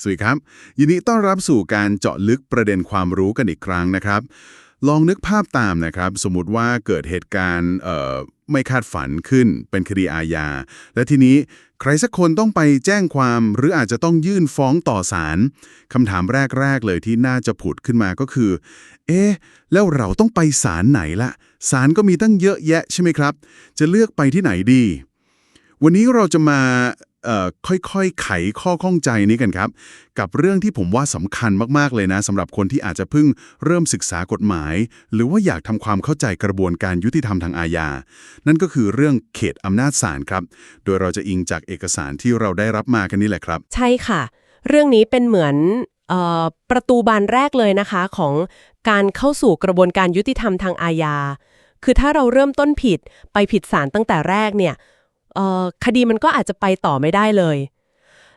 สวัสดีครับ ยินดีต้อนรับสู่การเจาะลึกประเด็นความรู้กันอีกครั้งนะครับ ลองนึกภาพตามนะครับ สมมุติว่าเกิดเหตุการณ์ไม่คาดฝันขึ้นเป็นคดีอาญา และทีนี้ใครสักคนต้องไปแจ้งความหรืออาจจะต้องยื่นฟ้องต่อศาลคำถามแรก ๆ เลยที่น่าจะผุดขึ้นมาก็คือ เอ๊ะ แล้วเราต้องไปศาลไหนละศาลก็มีตั้งเยอะแยะใช่ไหมครับ จะเลือกไปที่ไหนดี วันนี้เราจะมา ค่อยๆ ไขข้อข้องใจนี้กันครับ กับเรื่องที่ผมว่าสำคัญมากๆเลยนะสำหรับคนที่อาจจะเพิ่งเริ่มศึกษากฎหมาย หรือว่าอยากทำความเข้าใจกระบวนการยุติธรรมทางอาญา นั่นก็คือเรื่องเขตอำนาจศาลครับ โดยเราจะอิงจากเอกสารที่เราได้รับมากันนี่แหละครับ ใช่ค่ะ เรื่องนี้เป็นเหมือนออประตูบานแรกเลยนะคะของการเข้าสู่กระบวนการยุติธรรมทางอาญาคือถ้าเราเริ่มต้นผิดไปผิดศาลตั้งแต่แรกเนี่ย คดีมันก็อาจจะไปต่อไม่ได้เลย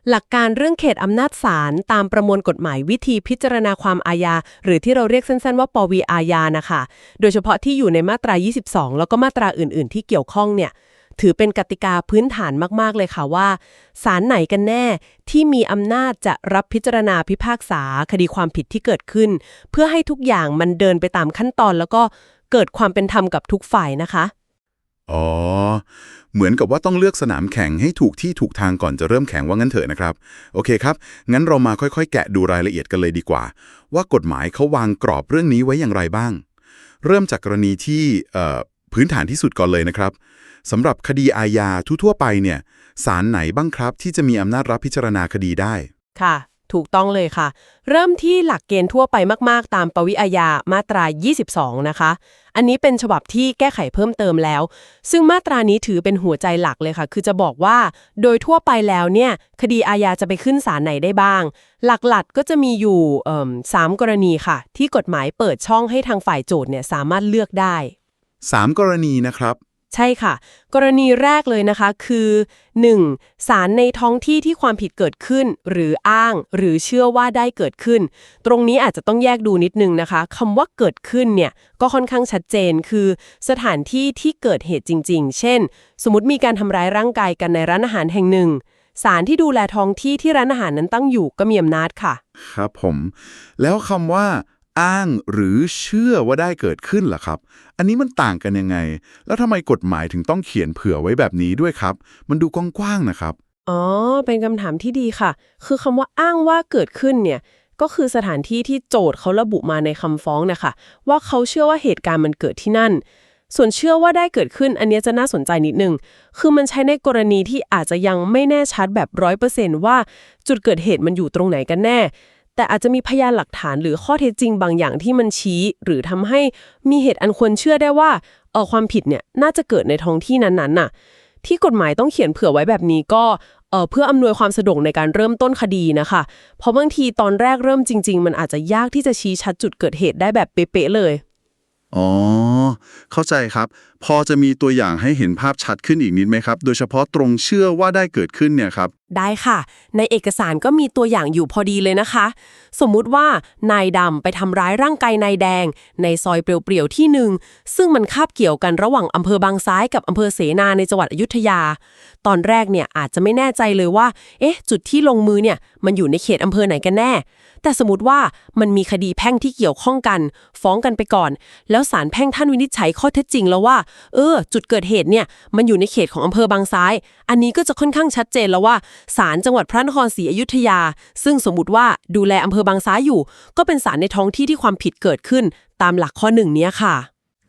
หลักการเรื่องเขตอำนาจศาลตามประมวลกฎหมายวิธีพิจารณาความอาญา หรือที่เราเรียกสั้นๆว่าปวีอาญานะคะ โดยเฉพาะที่อยู่ในมาตรา 22 แล้วก็มาตราอื่น ๆ ที่เกี่ยวข้องเนี่ยถือเป็นกติกาพื้นฐานมาก ๆ เลยค่ะว่าศาลไหนกันแน่ที่มีอำนาจจะรับพิจารณาพิพากษาคดีความผิดที่เกิดขึ้น เพื่อให้ทุกอย่างมันเดินไปตามขั้นตอน แล้วก็เกิดความเป็นธรรมกับทุกฝ่ายนะคะ อ๋อ เหมือนกับว่าต้องเลือกสนามแข่งให้ถูกที่ถูกทางก่อนจะเริ่มแข่งว่างั้นเถอะนะครับ โอเคครับ งั้นเรามาค่อยๆ แกะดูรายละเอียดกันเลยดีกว่า ว่ากฎหมายเขาวางกรอบเรื่องนี้ไว้อย่างไรบ้าง เริ่มจากกรณีที่พื้นฐานที่สุดก่อนเลยนะครับสำหรับคดีอาญาทั่วๆไปเนี่ยศาลไหนบ้างครับที่จะมีอำนาจรับพิจารณาคดีได้ค่ะ ถูกต้องเลยค่ะ เริ่มที่หลักเกณฑ์ทั่วไปมาก ๆ ตามปวิอาญามาตรา 22 นะคะ อันนี้เป็นฉบับที่แก้ไขเพิ่มเติมแล้ว ซึ่งมาตรานี้ถือเป็นหัวใจหลักเลยค่ะ คือจะบอกว่า โดยทั่วไปแล้วเนี่ย คดีอาญาจะไปขึ้นศาลไหนได้บ้าง หลักๆกก็จะมีอยู่สามกรณีค่ะ ที่กฎหมายเปิดช่องให้ทางฝ่ายโจทย์เนี่ยสามารถเลือกได้ 3 กรณีนะครับ ใช่ค่ะ กรณีแรกเลยนะคะคือ 1. ศาลในท้องที่ที่ความผิดเกิดขึ้น หรืออ้าง หรือเชื่อว่าได้เกิดขึ้น ตรงนี้อาจจะต้องแยกดูนิดนึงนะคะคำว่าเกิดขึ้นเนี่ยก็ค่อนข้างชัดเจนคือ สถานที่ที่เกิดเหตุจริง ๆ เช่น สมมติมีการทำร้ายร่างกายกันในร้านอาหารแห่งหนึ่งศาลที่ดูแลท้องที่ที่ร้านอาหารนั้นตั้งอยู่ก็มีอำนาจค่ะ ครับผม แล้วคำว่า อ้างหรือเชื่อว่าได้เกิดขึ้นล่ะครับ อันนี้มันต่างกันยังไง แล้วทำไมกฎหมายถึงต้องเขียนเผื่อไว้แบบนี้ด้วยครับ มันดูกว้างๆนะครับ อ๋อ เป็นคำถามที่ดีค่ะ คือคำว่าอ้างว่าเกิดขึ้นเนี่ย ก็คือสถานที่ที่โจทย์เขาระบุมาในคำฟ้องนะคะ ว่าเขาเชื่อว่าเหตุการณ์มันเกิดที่นั่น ส่วนเชื่อว่าได้เกิดขึ้น อันนี้จะน่าสนใจนิดนึง คือมันใช้ในกรณีที่อาจจะยังไม่แน่ชัดแบบร้อยเปอร์เซนต์ว่าจุดเกิดเหตุมันอยู่ตรงไหนกันแน่ แต่อาจจะมีพยานหลักฐานหรือข้อเท็จจริงบางอย่างที่มันชี้ หรือทำให้มีเหตุอันควรเชื่อได้ว่าเออความผิดเนี่ยน่าจะเกิดในท้องที่นั้นๆน่ะ ที่กฎหมายต้องเขียนเผื่อไว้แบบนี้ก็เออเพื่ออำนวยความสะดวกในการเริ่มต้นคดีนะคะ เพราะบางทีตอนแรกเริ่มจริง ๆ มันอาจจะยากที่จะชี้ชัดจุดเกิดเหตุได้แบบเป๊ะๆเลย อ๋อ เข้าใจครับพอจะมีตัวอย่างให้เห็นภาพชัดขึ้นอีกนิดไหมครับ โดยเฉพาะตรงเชื่อว่าได้เกิดขึ้นเนี่ยครับ ได้ค่ะ ในเอกสารก็มีตัวอย่างอยู่พอดีเลยนะคะ สมมุติว่านายดำไปทำร้ายร่างกายนายแดง ในซอยเปลี่ยวๆที่หนึ่ง ซึ่งมันคาบเกี่ยวกันระหว่างอำเภอบางซ้ายกับอำเภอเสนาในจังหวัดอยุธยา ตอนแรกเนี่ยอาจจะไม่แน่ใจเลยว่า เอ๊ะ จุดที่ลงมือเนี่ยมันอยู่ในเขตอำเภอไหนกันแน่ แต่สมมติว่ามันมีคดีแพ่งที่เกี่ยวข้องกัน ฟ้องกันไปก่อน แล้วศาลแพ่งท่านวินิจฉัยข้อเท็จจริงแล้วว่าเออ จุดเกิดเหตุเนี่ยมันอยู่ในเขตของอำเภอบางซ้าย อันนี้ก็จะค่อนข้างชัดเจนแล้วว่าศาลจังหวัดพระนครศรีอยุธยา ซึ่งสมมติว่าดูแลอำเภอบางซ้ายอยู่ ก็เป็นศาลในท้องที่ที่ความผิดเกิดขึ้น ตามหลักข้อหนึ่งเนี้ยค่ะ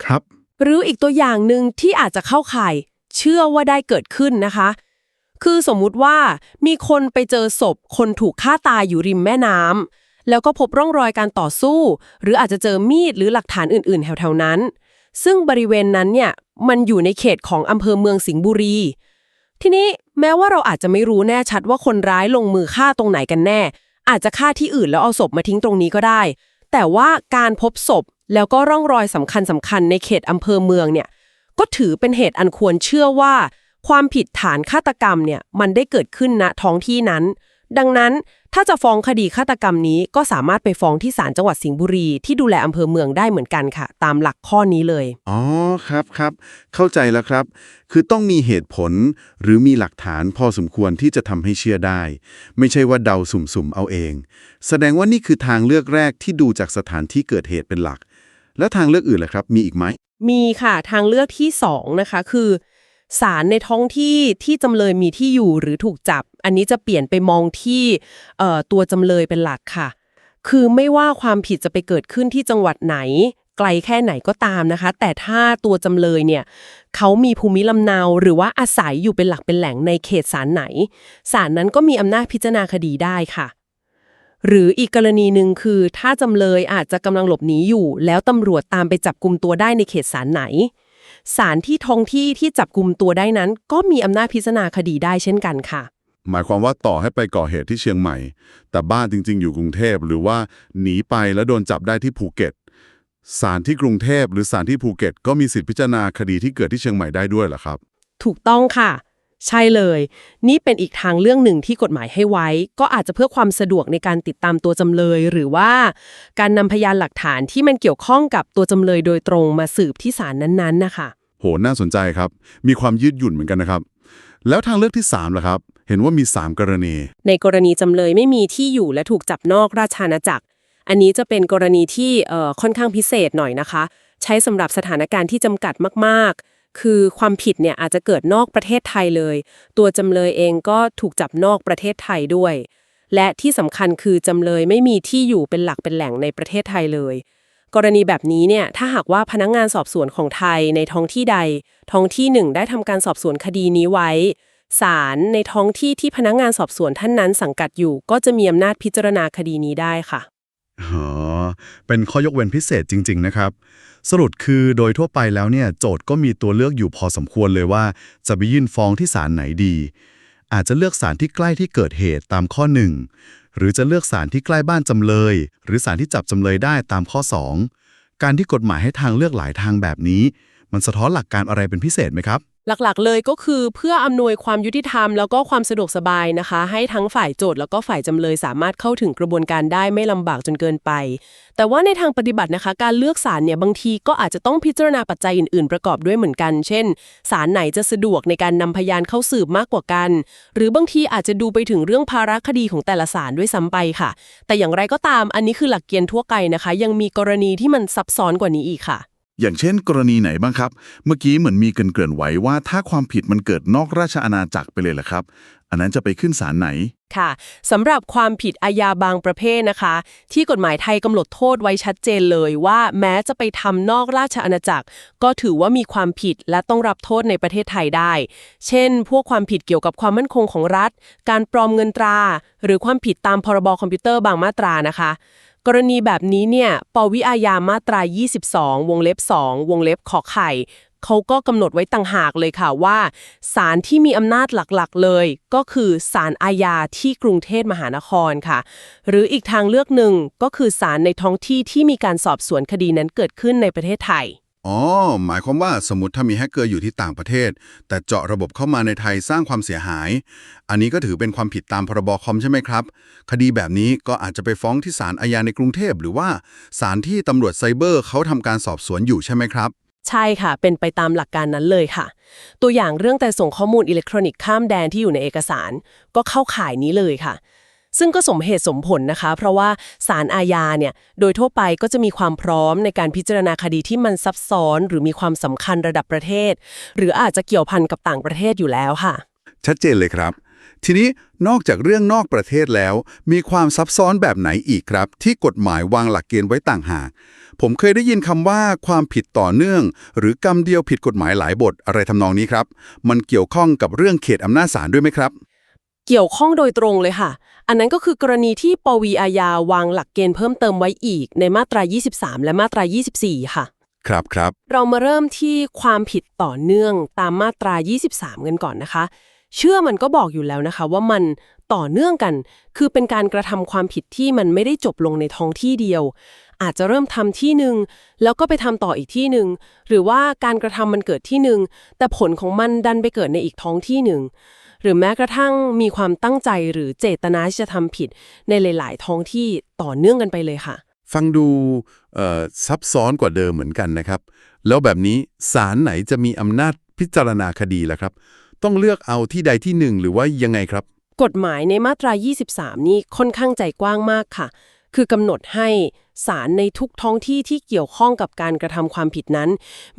ครับ หรืออีกตัวอย่างหนึ่งที่อาจจะเข้าข่าย เชื่อว่าได้เกิดขึ้นนะคะ คือสมมุติว่ามีคนไปเจอศพคนถูกฆ่าตายอยู่ริมแม่น้ำแล้วก็พบร่องรอยการต่อสู้ หรืออาจจะเจอมีดหรือหลักฐานอื่น ๆ แถวๆนั้น ซึ่งบริเวณนั้นเนี่ยมันอยู่ในเขตของอำเภอเมืองสิงห์บุรี ทีนี้แม้ว่าเราอาจจะไม่รู้แน่ชัดว่าคนร้ายลงมือฆ่าตรงไหนกันแน่ อาจจะฆ่าที่อื่นแล้วเอาศพมาทิ้งตรงนี้ก็ได้ แต่ว่าการพบศพแล้วก็ร่องรอยสำคัญสคัญในเขตอำเภอเมืองเนี่ยก็ถือเป็นเหตุอันควรเชื่อว่า ความผิดฐานฆาตกรรมเนี่ยมันได้เกิดขึ้นณท้องที่นั้น ดังนั้นถ้าจะฟ้องคดีฆาตกรรมนี้ก็สามารถไปฟ้องที่ศาลจังหวัดสิงห์บุรีที่ดูแลอำเภอเมืองได้เหมือนกันค่ะ ตามหลักข้อนี้เลย อ๋อครับครับ เข้าใจแล้วครับ คือต้องมีเหตุผลหรือมีหลักฐานพอสมควรที่จะทำให้เชื่อได้ ไม่ใช่ว่าเดาสุ่มๆเอาเอง แสดงว่านี่คือทางเลือกแรกที่ดูจากสถานที่เกิดเหตุเป็นหลัก แล้วทางเลือกอื่นล่ะครับ มีอีกไหมมีค่ะทางเลือกที่สองนะคะคือศาลในท้องที่ที่จำเลยมีที่อยู่หรือถูกจับ อันนี้จะเปลี่ยนไปมองที่ตัวจำเลยเป็นหลักค่ะ คือไม่ว่าความผิดจะไปเกิดขึ้นที่จังหวัดไหน ไกลแค่ไหนก็ตามนะคะ แต่ถ้าตัวจำเลยเนี่ยเขามีภูมิลำเนาหรือว่าอาศัยอยู่เป็นหลักเป็นแหล่งในเขตศาลไหนศาลนั้นก็มีอำนาจพิจารณาคดีได้ค่ะหรืออีกกรณีหนึ่งคือถ้าจำเลยอาจจะกำลังหลบหนีอยู่ แล้วตำรวจตามไปจับกลุ่มตัวได้ในเขตศาลไหนศาลที่ท้องที่ที่จับกลุ่มตัวได้นั้น ก็มีอำนาจพิจารณาคดีได้เช่นกันค่ะ หมายความว่าต่อให้ไปก่อเหตุที่เชียงใหม่ แต่บ้านจริง ๆ อยู่กรุงเทพหรือว่าหนีไปแล้วโดนจับได้ที่ภูเก็ตศาลที่กรุงเทพหรือศาลที่ภูเก็ต ก็มีสิทธิพิจารณาคดีที่เกิดที่เชียงใหม่ได้ด้วยเหรอครับ ถูกต้องค่ะ ใช่เลย นี่เป็นอีกทางเรื่องหนึ่งที่กฎหมายให้ไว้ ก็อาจจะเพื่อความสะดวกในการติดตามตัวจำเลย หรือว่าการนำพยานหลักฐานที่มันเกี่ยวข้องกับตัวจำเลยโดยตรงมาสืบที่ศาลนั้นๆนะคะโหน่าสนใจครับ มีความยืดหยุ่นเหมือนกันนะครับ แล้วทางเลือกที่3ล่ะครับ เห็นว่ามี 3 กรณี ในกรณีจำเลยไม่มีที่อยู่และถูกจับนอกราชอาณาจักร อันนี้จะเป็นกรณีที่ค่อนข้างพิเศษหน่อยนะคะ ใช้สำหรับสถานการณ์ที่จำกัดมากๆ คือความผิดเนี่ยอาจจะเกิดนอกประเทศไทยเลย ตัวจำเลยเองก็ถูกจับนอกประเทศไทยด้วย และที่สำคัญคือจำเลยไม่มีที่อยู่เป็นหลักเป็นแหล่งในประเทศไทยเลยกรณีแบบนี้เนี่ยถ้าหากว่าพนักงานสอบสวนของไทยในท้องที่ใด ท้องที่หนึ่งได้ทำการสอบสวนคดีนี้ไว้ ศาลในท้องที่ที่พนักงานสอบสวนท่านนั้นสังกัดอยู่ ก็จะมีอำนาจพิจารณาคดีนี้ได้ค่ะอ๋อเป็นข้อยกเว้นพิเศษจริง ๆ นะครับ สรุปคือโดยทั่วไปแล้วเนี่ยโจทย์ก็มีตัวเลือกอยู่พอสมควรเลยว่า จะไปยื่นฟ้องที่ศาลไหนดี อาจจะเลือกศาลที่ใกล้ที่เกิดเหตุตามข้อ 1 หรือจะเลือกศาลที่ใกล้บ้านจำเลย หรือศาลที่จับจำเลยได้ตามข้อ 2 การที่กฎหมายให้ทางเลือกหลายทางแบบนี้ มันสะท้อนหลักการอะไรเป็นพิเศษไหมครับ หลักๆ เลยก็คือเพื่ออำนวยความยุติธรรมแล้วก็ความสะดวกสบายนะคะ ให้ทั้งฝ่ายโจทย์แล้วก็ฝ่ายจำเลยสามารถเข้าถึงกระบวนการได้ไม่ลำบากจนเกินไป แต่ว่าในทางปฏิบัตินะคะ การเลือกศาลเนี่ยบางทีก็อาจจะต้องพิจารณาปัจจัยอื่นๆ ประกอบด้วยเหมือนกัน เช่นศาลไหนจะสะดวกในการนำพยานเข้าสืบมากกว่ากัน หรือบางทีอาจจะดูไปถึงเรื่องภาระคดีของแต่ละศาลด้วยซ้ำไปค่ะ แต่อย่างไรก็ตามอันนี้คือหลักเกณฑ์ทั่วไปนะคะ ยังมีกรณีที่มันซับซ้อนกว่านี้อีกค่ะ อย่างเช่นกรณีไหนบ้างครับ เมื่อกี้เหมือนมีเกรินๆไว้ว่าถ้าความผิดมันเกิดนอกราชอาณาจักรไปเลยแหละครับ อันนั้นจะไปขึ้นศาลไหนค่ะสำหรับความผิดอาญาบางประเภทนะคะ ที่กฎหมายไทยกำหนดโทษไว้ชัดเจนเลยว่าแม้จะไปทำนอกราชอาณาจักร ก็ถือว่ามีความผิดและต้องรับโทษในประเทศไทยได้ เช่น พวกความผิดเกี่ยวกับความมั่นคงของรัฐ การปลอมเงินตรา หรือความผิดตามพรบคอมพิวเตอร์บางมาตรานะคะ กรณีแบบนี้เนี่ยปวิอาญามาตรา 22 วงเล็บ 2 วงเล็บขอไข่เขาก็กำหนดไว้ต่างหากเลยค่ะว่าศาลที่มีอำนาจหลักๆเลย ก็คือศาลอาญาที่กรุงเทพมหานครค่ะ หรืออีกทางเลือกหนึ่งก็คือศาลในท้องที่ที่มีการสอบสวนคดีนั้นเกิดขึ้นในประเทศไทย อ๋อ หมายความว่าสมมติถ้ามีแฮกเกอร์อยู่ที่ต่างประเทศ แต่เจาะระบบเข้ามาในไทยสร้างความเสียหาย อันนี้ก็ถือเป็นความผิดตามพรบคอมใช่ไหมครับ คดีแบบนี้ก็อาจจะไปฟ้องที่ศาลอาญาในกรุงเทพ หรือว่าศาลที่ตำรวจไซเบอร์เขาทำการสอบสวนอยู่ใช่ไหมครับใช่ค่ะ เป็นไปตามหลักการนั้นเลยค่ะ ตัวอย่างเรื่องแต่ส่งข้อมูลอิเล็กทรอนิกส์ข้ามแดนที่อยู่ในเอกสาร ก็เข้าข่ายนี้เลยค่ะ ซึ่งก็สมเหตุสมผลนะคะ เพราะว่าศาลอาญาเนี่ยโดยทั่วไปก็จะมีความพร้อมในการพิจารณาคดีที่มันซับซ้อน หรือมีความสำคัญระดับประเทศ หรืออาจจะเกี่ยวพันกับต่างประเทศอยู่แล้วค่ะ ชัดเจนเลยครับ ทีนี้นอกจากเรื่องนอกประเทศแล้ว มีความซับซ้อนแบบไหนอีกครับ ที่กฎหมายวางหลักเกณฑ์ไว้ต่างหากผมเคยได้ยินคำว่าความผิดต่อเนื่อง หรือกรรมเดียวผิดกฎหมายหลายบทอะไรทำนองนี้ครับ มันเกี่ยวข้องกับเรื่องเขตอำนาจศาลด้วยไหมครับ เกี่ยวข้องโดยตรงเลยค่ะ อันนั้นก็คือกรณีที่ปวีอาญาวางหลักเกณฑ์เพิ่มเติมไว้อีกในมาตรา 23 และมาตรา 24 ค่ะ ครับครับ เรามาเริ่มที่ความผิดต่อเนื่องตามมาตรา 23 กันก่อนนะคะ เชื่อมันก็บอกอยู่แล้วนะคะ ว่ามันต่อเนื่องกัน คือเป็นการกระทำความผิดที่มันไม่ได้จบลงในท้องที่เดียว อาจจะเริ่มทำที่หนึ่งแล้วก็ไปทำต่ออีกที่หนึ่งหรือว่าการกระทำมันเกิดที่หนึ่งแต่ผลของมันดันไปเกิดในอีกท้องที่หนึ่ง หรือแม้กระทั่งมีความตั้งใจหรือเจตนาที่จะทำผิดในหลาย ๆ ท้องที่ต่อเนื่องกันไปเลยค่ะ ฟังดูเอ่อซับซ้อนกว่าเดิมเหมือนกันนะครับ แล้วแบบนี้ศาลไหนจะมีอำนาจพิจารณาคดีล่ะครับ ต้องเลือกเอาที่ใดที่หนึ่งหรือว่ายังไงครับ กฎหมายในมาตรา 23 นี่ค่อนข้างใจกว้างมากค่ะ คือกำหนดให้ศาลในทุกท้องที่ที่เกี่ยวข้องกับการกระทำความผิดนั้น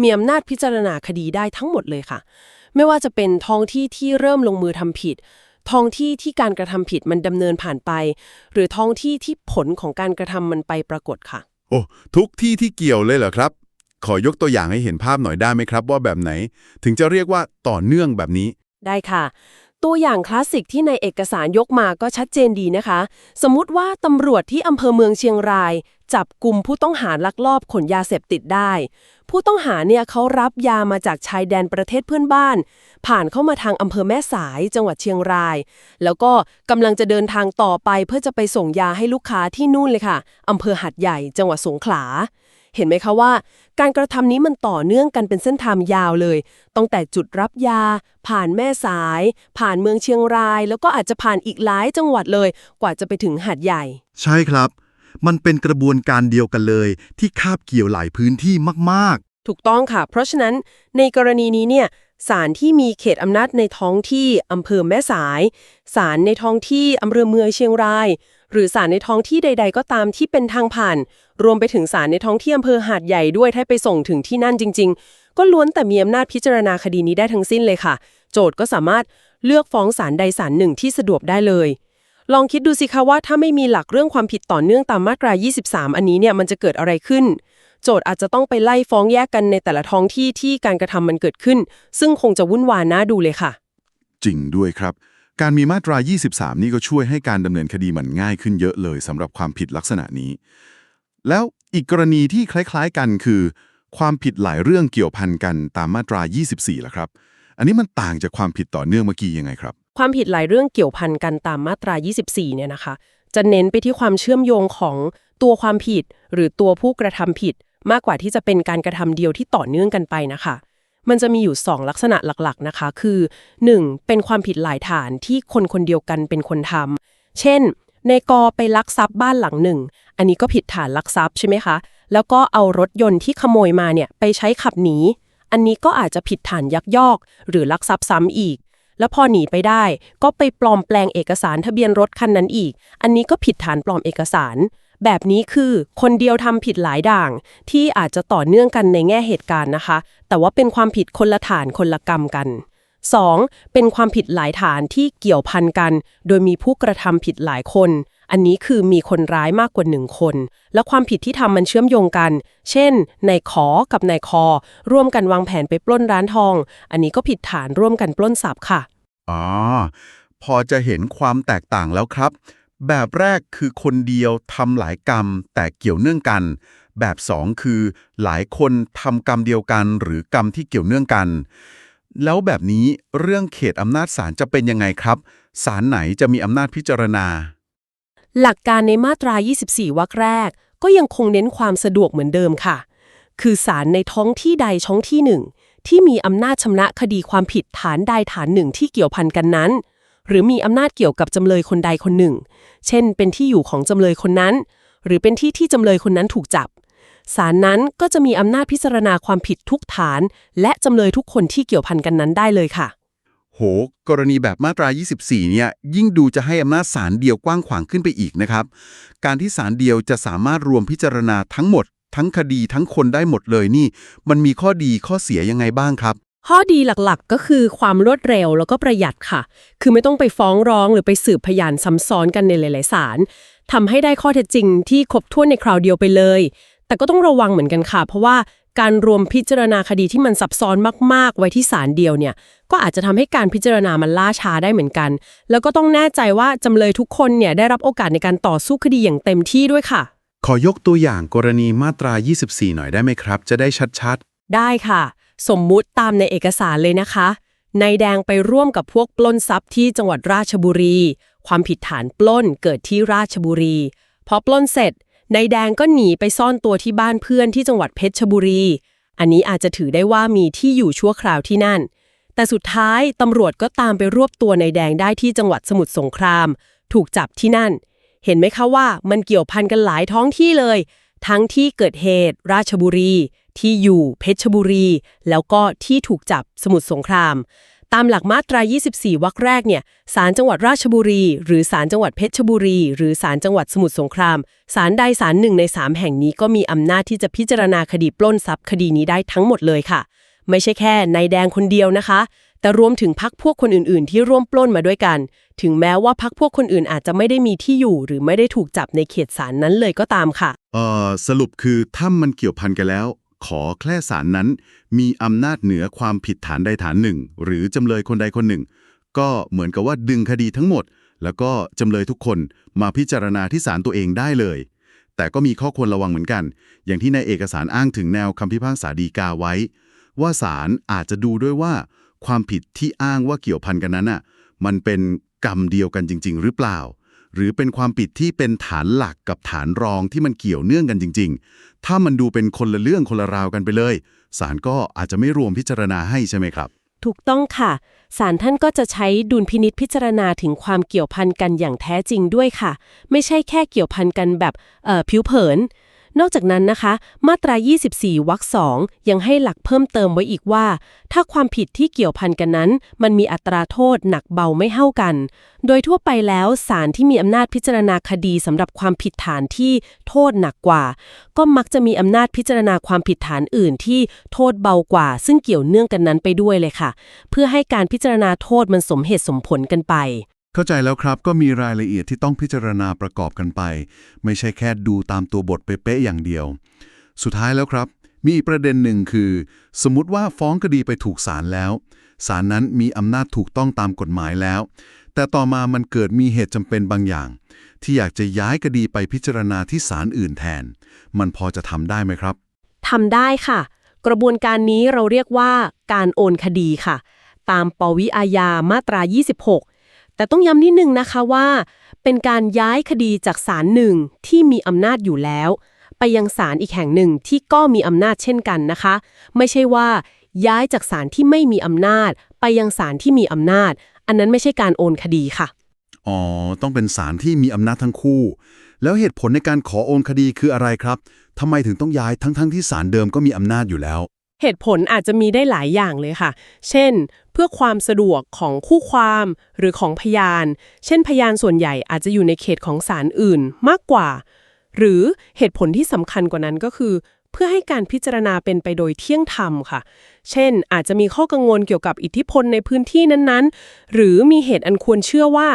มีอำนาจพิจารณาคดีได้ทั้งหมดเลยค่ะ ไม่ว่าจะเป็นท้องที่ที่เริ่มลงมือทำผิด ท้องที่ที่การกระทำผิดมันดำเนินผ่านไป หรือท้องที่ที่ผลของการกระทำมันไปปรากฏค่ะ โอ้ทุกที่ที่เกี่ยวเลยเหรอครับ ขอยกตัวอย่างให้เห็นภาพหน่อยได้ไหมครับ ว่าแบบไหน ถึงจะเรียกว่าต่อเนื่องแบบนี้ ได้ค่ะ ตัวอย่างคลาสสิกที่ในเอกสารยกมาก็ชัดเจนดีนะคะ สมมุติว่าตำรวจที่อำเภอเมืองเชียงราย จับกลุ่มผู้ต้องหาลักลอบขนยาเสพติดได้ ผู้ต้องหาเนี่ยเขารับยามาจากชายแดนประเทศเพื่อนบ้าน ผ่านเข้ามาทางอำเภอแม่สายจังหวัดเชียงราย แล้วก็กำลังจะเดินทางต่อไปเพื่อจะไปส่งยาให้ลูกค้าที่นู่นเลยค่ะอำเภอหัดใหญ่จังหวัดสงขลา เห็นไหมคะว่า การกระทำนี้มันต่อเนื่องกันเป็นเส้นทางยาวเลยตั้งแต่จุดรับยา ผ่านแม่สาย ผ่านเมืองเชียงราย แล้วก็อาจจะผ่านอีกหลายจังหวัดเลย กว่าจะไปถึงหัดใหญ่ ใช่ครับ มันเป็นกระบวนการเดียวกันเลย ที่คาบเกี่ยวหลายพื้นที่มากถูกต้องค่ะ เพราะฉะนั้นในกรณีนี้เนี่ยศาลที่มีเขตอำนาจในท้องที่อำเภอแม่สายศาลในท้องที่อำเภอเมืองเชียงราย หรือศาลในท้องที่ใด ๆ ก็ตามที่เป็นทางผ่าน รวมไปถึงศาลในท้องที่อำเภอหาดใหญ่ด้วยถ้าไปส่งถึงที่นั่นจริง ๆ ก็ล้วนแต่มีอำนาจพิจารณาคดีนี้ได้ทั้งสิ้นเลยค่ะ โจทก์ก็สามารถเลือกฟ้องศาลใดศาลหนึ่งที่สะดวกได้เลย ลองคิดดูสิคะว่าถ้าไม่มีหลักเรื่องความผิดต่อเนื่องตามมาตรา 23 อันนี้เนี่ยมันจะเกิดอะไรขึ้น โจทย์อาจจะต้องไปไล่ฟ้องแยกกันในแต่ละท้องที่ที่การกระทำมันเกิดขึ้น ซึ่งคงจะวุ่นวายน่าดูเลยค่ะ จริงด้วยครับ การมีมาตรา 23 นี่ก็ช่วยให้การดำเนินคดีมันง่ายขึ้นเยอะเลยสำหรับความผิดลักษณะนี้ แล้วอีกกรณีที่คล้าย ๆ กันคือ ความผิดหลายเรื่องเกี่ยวพันกันตามมาตรา 24ล่ะครับ อันนี้มันต่างจากความผิดต่อเนื่องเมื่อกี้ยังไงครับ ความผิดหลายเรื่องเกี่ยวพันกันตามมาตรา 24 เนี่ยนะคะ จะเน้นไปที่ความเชื่อมโยงของตัวความผิด หรือตัวผู้กระทำผิด มากกว่าที่จะเป็นการกระทำเดียวที่ต่อเนื่องกันไปนะคะมันจะมีอยู่ 2 ลักษณะหลักๆนะคะ คือ 1. เป็นความผิดหลายฐานที่คนคนเดียวกันเป็นคนทำเช่น ในกอไปลักทรัพย์บ้านหลังหนึ่ง อันนี้ก็ผิดฐานลักทรัพย์ใช่ไหมคะ แล้วก็เอารถยนต์ที่ขโมยมาเนี่ยไปใช้ขับหนี อันนี้ก็อาจจะผิดฐานยักยอก หรือลักทรัพย์ซ้ำอีก แล้วพอหนีไปได้ ก็ไปปลอมแปลงเอกสารทะเบียนรถคันนั้นอีก อันนี้ก็ผิดฐานปลอมเอกสาร แบบนี้คือคนเดียวทำผิดหลายด่าง ที่อาจจะต่อเนื่องกันในแง่เหตุการณ์นะคะ แต่ว่าเป็นความผิดคนละฐานคนละกรรมกัน 2. เป็นความผิดหลายฐานที่เกี่ยวพันกัน โดยมีผู้กระทำผิดหลายคน อันนี้คือมีคนร้ายมากกว่าหนึ่งคน และความผิดที่ทำมันเชื่อมโยงกัน เช่นนายขอกับนายคอ ร่วมกันวางแผนไปปล้นร้านทอง อันนี้ก็ผิดฐานร่วมกันปล้นทรัพย์ค่ะอ๋อพอจะเห็นความแตกต่างแล้วครับ แบบแรกคือคนเดียวทำหลายกรรมแต่เกี่ยวเนื่องกัน แบบสองคือหลายคนทำกรรมเดียวกันหรือกรรมที่เกี่ยวเนื่องกันแล้วแบบนี้เรื่องเขตอำนาจศาลจะเป็นยังไงครับ ศาลไหนจะมีอำนาจพิจารณา หลักการในมาตรา 24 วรรคแรก ก็ยังคงเน้นความสะดวกเหมือนเดิมค่ะ คือศาลในท้องที่ใดท้องที่หนึ่ง ที่มีอำนาจชำระคดีความผิดฐานใดฐานหนึ่งที่เกี่ยวพันกันนั้น หรือมีอำนาจเกี่ยวกับจำเลยคนใดคนหนึ่ง เช่น เป็นที่อยู่ของจำเลยคนนั้น หรือเป็นที่ที่จำเลยคนนั้นถูกจับศาลนั้นก็จะมีอำนาจพิจารณาความผิดทุกฐาน และจำเลยทุกคนที่เกี่ยวพันกันนั้นได้เลยค่ะ โห กรณีแบบมาตรา 24 เนี่ย ยิ่งดูจะให้อำนาจศาลเดียวกว้างขวางขึ้นไปอีกนะครับ การที่ศาลเดียวจะสามารถรวมพิจารณาทั้งหมด ทั้งคดีทั้งคนได้หมดเลยนี่ มันมีข้อดีข้อเสียยังไงบ้างครับ ข้อดีหลักๆ ก็คือความรวดเร็วแล้วก็ประหยัดค่ะ คือไม่ต้องไปฟ้องร้องหรือไปสืบพยานซ้ำซ้อนกันในหลาย ๆ ศาลทำให้ได้ข้อเท็จจริงที่ครบถ้วนในคราวเดียวไปเลย แต่ก็ต้องระวังเหมือนกันค่ะ เพราะว่า การรวมพิจารณาคดีที่มันซับซ้อนมาก ๆ ไว้ที่ศาลเดียวเนี่ย ก็อาจจะทำให้การพิจารณามันล่าช้าได้เหมือนกัน แล้วก็ต้องแน่ใจว่าจำเลยทุกคนเนี่ยได้รับโอกาสในการต่อสู้คดีอย่างเต็มที่ด้วยค่ะ ขอยกตัวอย่างกรณีมาตรา 24 หน่อยได้ไหมครับ จะได้ชัดได้ค่ะ สมมุติตามในเอกสารเลยนะคะนายแดงไปร่วมกับพวกปล้นทรัพย์ที่จังหวัดราชบุรี ความผิดฐานปล้นเกิดที่ราชบุรีพอปล้นเสร็จ นายแดงก็หนีไปซ่อนตัวที่บ้านเพื่อนที่จังหวัดเพชรบุรี อันนี้อาจจะถือได้ว่ามีที่อยู่ชั่วคราวที่นั่น แต่สุดท้ายตำรวจก็ตามไปรวบตัวนายแดงได้ที่จังหวัดสมุทรสงคราม ถูกจับที่นั่น เห็นไหมคะว่ามันเกี่ยวพันกันหลายท้องที่เลย ทั้งที่เกิดเหตุ ราชบุรี ที่อยู่เพชรบุรี แล้วก็ที่ถูกจับสมุทรสงคราม ตามหลักมาตรา 24 วรรคแรกเนี่ยศาลจังหวัดราชบุรี หรือศาลจังหวัดเพชรบุรี หรือศาลจังหวัดสมุทรสงครามศาลใดศาลหนึ่งใน 3 แห่งนี้ก็มีอำนาจที่จะพิจารณาคดีปล้นทรัพย์คดีนี้ได้ทั้งหมดเลยค่ะ ไม่ใช่แค่นายแดงคนเดียวนะคะ แต่รวมถึงพักพวกคนอื่น ๆ ที่ร่วมปล้นมาด้วยกัน ถึงแม้ว่าพักพวกคนอื่นอาจจะไม่ได้มีที่อยู่ หรือไม่ได้ถูกจับในเขตศาลนั้นเลยก็ตามค่ะ เอ่อสรุปคือถ้ามันเกี่ยวพันกันแล้ว ขอแค่ศาลนั้น มีอำนาจเหนือความผิดฐานใดฐานหนึ่ง หรือจำเลยคนใดคนหนึ่ง ก็เหมือนกับว่าดึงคดีทั้งหมด แล้วก็จำเลยทุกคนมาพิจารณาที่ศาลตัวเองได้เลย แต่ก็มีข้อควรระวังเหมือนกัน อย่างที่ในเอกสารอ้างถึงแนวคำพิพากษาฎีกาไว้ ว่าศาลอาจจะดูด้วยว่า ความผิดที่อ้างว่าเกี่ยวพันกันนั้นน่ะมันเป็นกรรมเดียวกันจริง ๆ หรือเปล่า หรือเป็นความผิดที่เป็นฐานหลักกับฐานรองที่มันเกี่ยวเนื่องกันจริง ๆ ถ้ามันดูเป็นคนละเรื่องคนละราวกันไปเลยศาลก็อาจจะไม่รวมพิจารณาให้ใช่ไหมครับ ถูกต้องค่ะศาลท่านก็จะใช้ดุลพินิษพิจารณาถึงความเกี่ยวพันกันอย่างแท้จริงด้วยค่ะ ไม่ใช่แค่เกี่ยวพันกันแบบผิวเผิน นอกจากนั้นนะคะ มาตรา 24วรรคสองยังให้หลักเพิ่มเติมไว้อีกว่า ถ้าความผิดที่เกี่ยวพันกันนั้น มันมีอัตราโทษหนักเบาไม่เท่ากัน โดยทั่วไปแล้วศาลที่มีอำนาจพิจารณาคดีสำหรับความผิดฐานที่โทษหนักกว่า ก็มักจะมีอำนาจพิจารณาความผิดฐานอื่นที่โทษเบากว่า ซึ่งเกี่ยวเนื่องกันนั้นไปด้วยเลยค่ะ เพื่อให้การพิจารณาโทษมันสมเหตุสมผลกันไป เข้าใจแล้วครับก็มีรายละเอียดที่ต้องพิจารณาประกอบกันไป ไม่ใช่แค่ดูตามตัวบทเป๊ะๆอย่างเดียว สุดท้ายแล้วครับ มีประเด็นหนึ่งคือ สมมติว่าฟ้องคดีไปถูกศาลแล้วศาลนั้นมีอำนาจถูกต้องตามกฎหมายแล้ว แต่ต่อมามันเกิดมีเหตุจำเป็นบางอย่าง ที่อยากจะย้ายคดีไปพิจารณาที่ศาลอื่นแทน มันพอจะทำได้ไหมครับทำได้ค่ะ กระบวนการนี้เราเรียกว่าการโอนคดีค่ะ ตามปวิอาญามาตรา 26 แต่ต้องย้ำนิดนึงนะคะว่า เป็นการย้ายคดีจากศาลหนึ่งที่มีอำนาจอยู่แล้ว ไปยังศาลอีกแห่งหนึ่งที่ก็มีอำนาจเช่นกันนะคะ ไม่ใช่ว่า ย้ายจากศาลที่ไม่มีอำนาจ ไปยังศาลที่มีอำนาจ อันนั้นไม่ใช่การโอนคดีค่ะ อ๋อ ต้องเป็นศาลที่มีอำนาจทั้งคู่ แล้วเหตุผลในการขอโอนคดีคืออะไรครับทำไมถึงต้องย้ายทั้งๆที่ศาลเดิมก็มีอำนาจอยู่แล้ว เหตุผลอาจจะมีได้หลายอย่างเลยค่ะ เช่นเพื่อความสะดวกของคู่ความหรือของพยาน เช่นพยานส่วนใหญ่อาจจะอยู่ในเขตของศาลอื่นมากกว่า หรือเหตุผลที่สำคัญกว่านั้นก็คือ เพื่อให้การพิจารณาเป็นไปโดยเที่ยงธรรมค่ะ เช่น อาจจะมีข้อกังวลเกี่ยวกับอิทธิพลในพื้นที่นั้นๆ หรือมีเหตุอันควรเชื่อว่า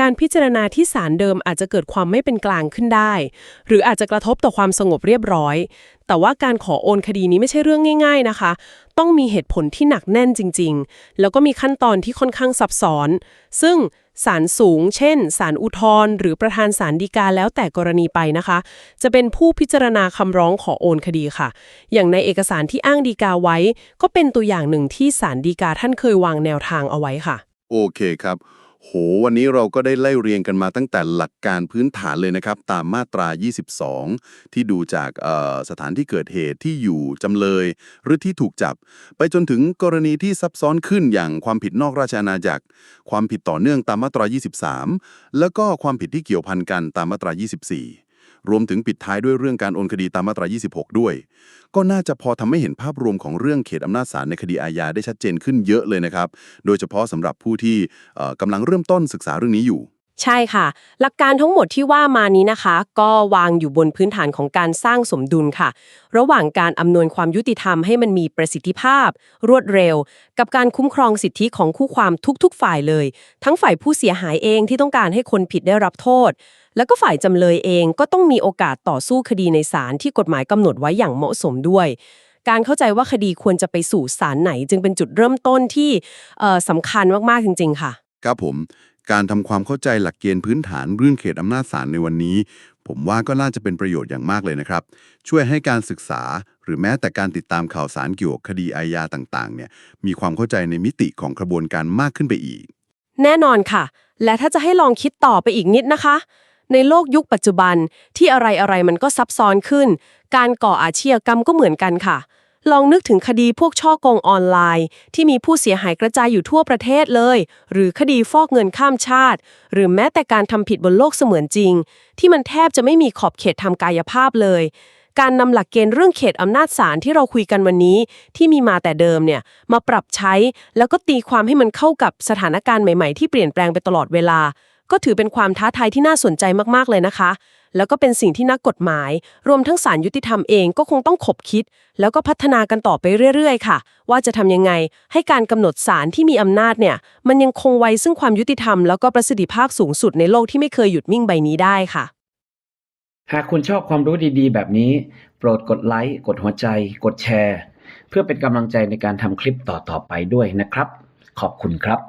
การพิจารณาที่ศาลเดิมอาจจะเกิดความไม่เป็นกลางขึ้นได้ หรืออาจจะกระทบต่อความสงบเรียบร้อย แต่ว่าการขอโอนคดีนี้ไม่ใช่เรื่องง่าย ๆนะคะ ต้องมีเหตุผลที่หนักแน่นจริง ๆ แล้วก็มีขั้นตอนที่ค่อนข้างซับซ้อน ซึ่งศาลสูง เช่น ศาลอุทธรณ์หรือประธานศาลฎีกาแล้วแต่กรณีไปนะคะ จะเป็นผู้พิจารณาคำร้องขอโอนคดีค่ะ อย่างในเอกสารที่อ้างฎีกาไว้ ก็เป็นตัวอย่างหนึ่งที่ศาลฎีกาท่านเคยวางแนวทางเอาไว้ค่ะ โอเคครับ โห วันนี้เราก็ได้ไล่เรียงกันมาตั้งแต่หลักการพื้นฐานเลยนะครับ ตามมาตรา 22 ที่ดูจากสถานที่เกิดเหตุที่อยู่จำเลย หรือที่ถูกจับ ไปจนถึงกรณีที่ซับซ้อนขึ้นอย่างความผิดนอกราชอาณาจักร ความผิดต่อเนื่องตามมาตรา 23 แล้วก็ความผิดที่เกี่ยวพันกันตามมาตรา 24 รวมถึงปิดท้ายด้วยเรื่องการโอนคดีตามมาตรา 26 ด้วย ก็น่าจะพอทำให้เห็นภาพรวมของเรื่องเขตอำนาจศาลในคดีอาญาได้ชัดเจนขึ้นเยอะเลยนะครับ โดยเฉพาะสำหรับผู้ที่เอ่อกำลังเริ่มต้นศึกษาเรื่องนี้อยู่ ใช่ค่ะ หลักการทั้งหมดที่ว่ามานี้นะคะ ก็วางอยู่บนพื้นฐานของการสร้างสมดุลค่ะ ระหว่างการอำนวยความยุติธรรมให้มันมีประสิทธิภาพ รวดเร็ว กับการคุ้มครองสิทธิของคู่ความทุกๆ ฝ่ายเลย ทั้งฝ่ายผู้เสียหายเองที่ต้องการให้คนผิดได้รับโทษ แล้วก็ฝ่ายจำเลยเองก็ต้องมีโอกาสต่อสู้คดีในศาลที่กฎหมายกำหนดไว้อย่างเหมาะสมด้วย การเข้าใจว่าคดีควรจะไปสู่ศาลไหน จึงเป็นจุดเริ่มต้นที่เอ่อสำคัญมากๆจริง ๆ ค่ะ ครับผม การทำความเข้าใจหลักเกณฑ์พื้นฐานเรื่องเขตอำนาจศาลในวันนี้ ผมว่าก็น่าจะเป็นประโยชน์อย่างมากเลยนะครับ ช่วยให้การศึกษาหรือแม้แต่การติดตามข่าวสารเกี่ยวกับคดีอาญาต่างๆ เนี่ย มีความเข้าใจในมิติของกระบวนการมากขึ้นไปอีก แน่นอนค่ะ และถ้าจะให้ลองคิดต่อไปอีกนิดนะคะ ในโลกยุคปัจจุบันที่อะไรอะไรมันก็ซับซ้อนขึ้น การก่ออาชญากรรมก็เหมือนกันค่ะ ลองนึกถึงคดีพวกช่อโกงออนไลน์ ที่มีผู้เสียหายกระจายอยู่ทั่วประเทศเลย หรือคดีฟอกเงินข้ามชาติ หรือแม้แต่การทำผิดบนโลกเสมือนจริง ที่มันแทบจะไม่มีขอบเขตทางกายภาพเลยการนำหลักเกณฑ์เรื่องเขตอำนาจศาลที่เราคุยกันวันนี้ที่มีมาแต่เดิมเนี่ยมาปรับใช้ แล้วก็ตีความให้มันเข้ากับสถานการณ์ใหม่ๆ ที่เปลี่ยนแปลงไปตลอดเวลา ก็ถือเป็นความท้าทายที่น่าสนใจมากๆเลยนะคะ แล้วก็เป็นสิ่งที่นักกฎหมาย รวมทั้งศาลยุติธรรมเองก็คงต้องขบคิด แล้วก็พัฒนากันต่อไปเรื่อยๆ ค่ะ ว่าจะทำยังไง ให้การกำหนดศาลที่มีอำนาจเนี่ย มันยังคงไว้ซึ่งความยุติธรรม แล้วก็ประสิทธิภาพสูงสุดในโลกที่ไม่เคยหยุดนิ่งใบนี้ได้ค่ะ หากคุณชอบความรู้ดีๆ แบบนี้ โปรดกดไลค์กดหัวใจ กดแชร์ เพื่อเป็นกำลังใจในการทำคลิปต่อๆไปด้วยนะครับ ขอบคุณครับ